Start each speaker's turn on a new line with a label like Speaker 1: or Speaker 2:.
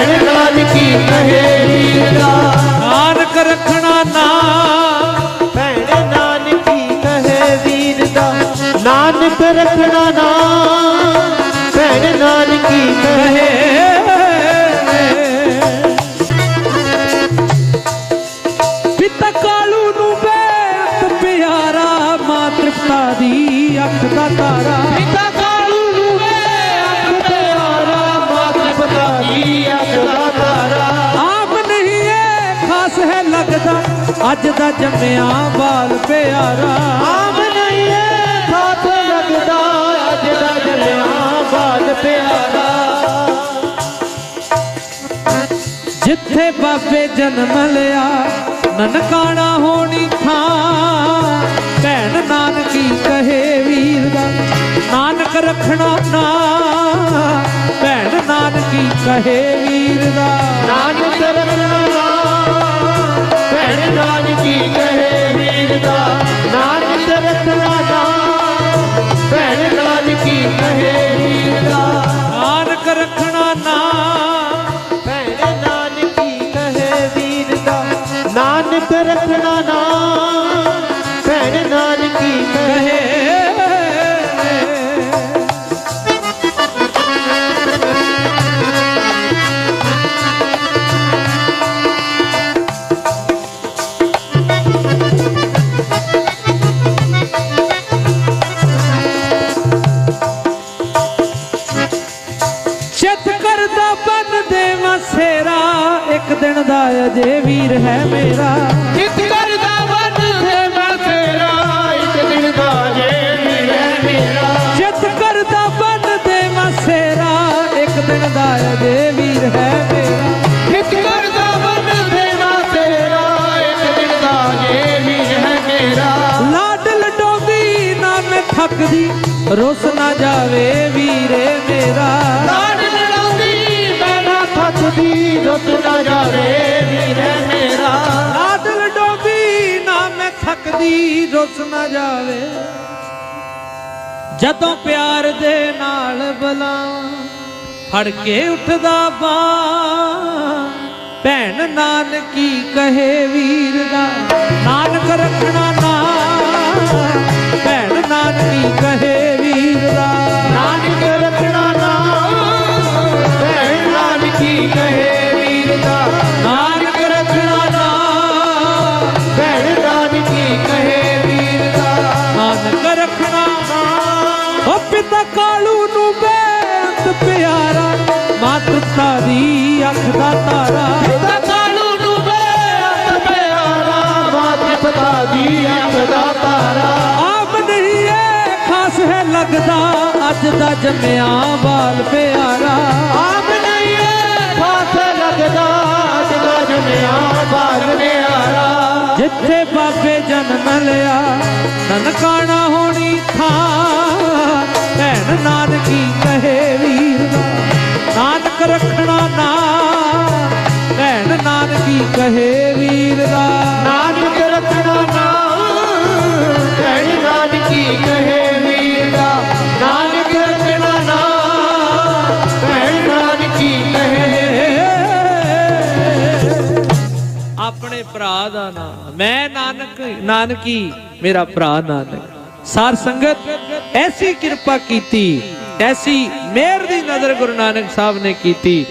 Speaker 1: ਭੈਣ ਨਾਨਕੀ ਕਹੇ ਦਾ
Speaker 2: ਨਾਨਕ ਰੱਖਣਾ ਨਾਮ
Speaker 1: ਭੈਣ ਨਾਨਕੀ ਕਹੇ ਵੀਰ ਦਾ? ਨਾਨਕ ਰੱਖਣਾ ਨਾਮ ਭੈਣ ਨਾਨਕੀ ਕਹੇ?
Speaker 2: ਪਿਤਾ ਕਾਲੂ ਨੂੰ ਬੇਤ ਪਿਆਰਾ ਮਾਂ ਤ੍ਰਿਪਤਾ ਦੀ ਅੱਖ ਦਾ ਤਾਰਾ। ਅੱਜ ਦਾ ਜੰਮਿਆ ਬਾਲ ਪਿਆਰਾ।
Speaker 1: ਆਮ ਨਹੀਂ ਇਹ ਖਾਤ ਲੱਗਦਾ ਅੱਜ ਦਾ ਜਲਿਆ ਬਾਲ ਪਿਆਰਾ।
Speaker 2: ਜਿੱਥੇ ਬਾਬੇ ਜਨਮ ਲਿਆ ਨਨਕਾਣਾ ਹੋਣੀ ਥਾਂ। ਭੈਣ ਨਾਨਕੀ ਕਹੇ ਵੀਰ ਦਾ ਨਾਨਕ ਰੱਖਣਾ ਨਾ। ਭੈਣ ਨਾਨਕੀ ਕਹੇ ਵੀਰ ਦਾ।
Speaker 1: ਦਾ ਨਾਨਕ ਰਖਣਾ ਭੈਣ ਨਾਨਕੀ ਕਹੇ ਵੀਰ ਦਾ
Speaker 2: ਨਾਨਕ ਰੱਖਣਾ ਨਾ,
Speaker 1: ਭੈਣ ਨਾਨਕੀ ਕਹੇ ਵੀਰ ਦਾ ਨਾਨਕ ਰੱਖਣਾ ਨਾ
Speaker 2: ਬੰਨ ਦੇ ਮਸੇਰਾ ਇੱਕ ਦਿਨ ਦਾ ਅਜੇ ਵੀਰ ਹੈ ਮੇਰਾ।
Speaker 1: ਜਿਤ ਕਰਦਾ ਵਨ ਹੈ ਮੈਂ ਤੇਰਾ ਇੱਕ ਦਿਨ ਦਾ ਜੇ ਵੀ ਹੈ ਮੇਰਾ।
Speaker 2: ਚਿੱਤ ਕਰਦਾ ਬੰਨ ਦੇ ਮਸੇਰਾ ਇੱਕ ਦਿਨ ਦਾ ਅਜੇ ਵੀਰ ਹੈ ਮੇਰਾ।
Speaker 1: ਜਿਤ ਕਰਦਾ ਵਨ ਦੇਵਾ ਤੇਰਾ ਇੱਕ ਦਿਨ ਦਾ ਜੇ ਵੀ ਹੈ ਮੇਰਾ।
Speaker 2: ਲਾਡ ਲਡੋਗੀ ਨਾ ਮੈਂ ਥੱਕਦੀ ਰੁੱਸ ਨਾ ਜਾਵੇ ਵੀਰੇ ਮੇਰਾ।
Speaker 1: ਥੱਕਦੀ ਨਾ ਜਾਵੇ ਵੀਰ ਮੇਰਾ।
Speaker 2: ਲਾਡ ਲਡੋਗੀ ਨਾ ਮੈਂ ਥੱਕਦੀ, ਰੁੱਸ ਨਾ ਜਾਵੇ। ਜਦੋਂ ਪਿਆਰ ਦੇ ਨਾਲ ਬੁਲਾਵਾਂ ਫੜ ਕੇ ਉੱਠਦਾ ਬਾ ਭੈਣ ਨਾਨਕੀ ਕਹੇ ਵੀਰ ਦਾ, ਨਾਨਕ ਰੱਖਣਾ ਨਾ, ਭੈਣ ਨਾਨਕੀ ਪਿਤਾ ਕਾਲੂ ਨੂੰ ਬੇਅੰਤ ਪਿਆਰਾ। ਅੱਖ ਦਾ ਤਾਰਾ।
Speaker 1: ਕਾਲੂ ਨੂੰ ਮਾਤ ਦੀ ਅੱਖ ਦਾ ਤਾਰਾ।
Speaker 2: ਆਪ ਨਹੀਂ ਇਹ ਖਾਸ ਹੈ ਲੱਗਦਾ ਅੱਜ ਦਾ ਜੰਮਿਆ ਬਾਲ ਪਿਆਰਾ।
Speaker 1: ਆਪ ਨਹੀਂ ਇਹ ਖਾਸ ਲੱਗਦਾ ਅੱਜ ਦਾ ਜਨਿਆ ਬਾਲ ਪਿਆਰਾ।
Speaker 2: ਜਿੱਥੇ ਬਾਬੇ ਜਨਮ ਲਿਆ ਨਨਕਾਣਾ ਭਰਾ ਦਾ ਨਾਮ। ਮੈਂ ਨਾਨਕ, ਨਾਨਕੀ, ਮੇਰਾ ਭਰਾ ਨਾਨਕ। ਸਾਰ ਸੰਗਤ, ਐਸੀ ਕਿਰਪਾ ਕੀਤੀ, ਐਸੀ ਮਿਹਰ ਦੀ ਨਜ਼ਰ ਗੁਰੂ ਨਾਨਕ ਸਾਹਿਬ ਨੇ ਕੀਤੀ।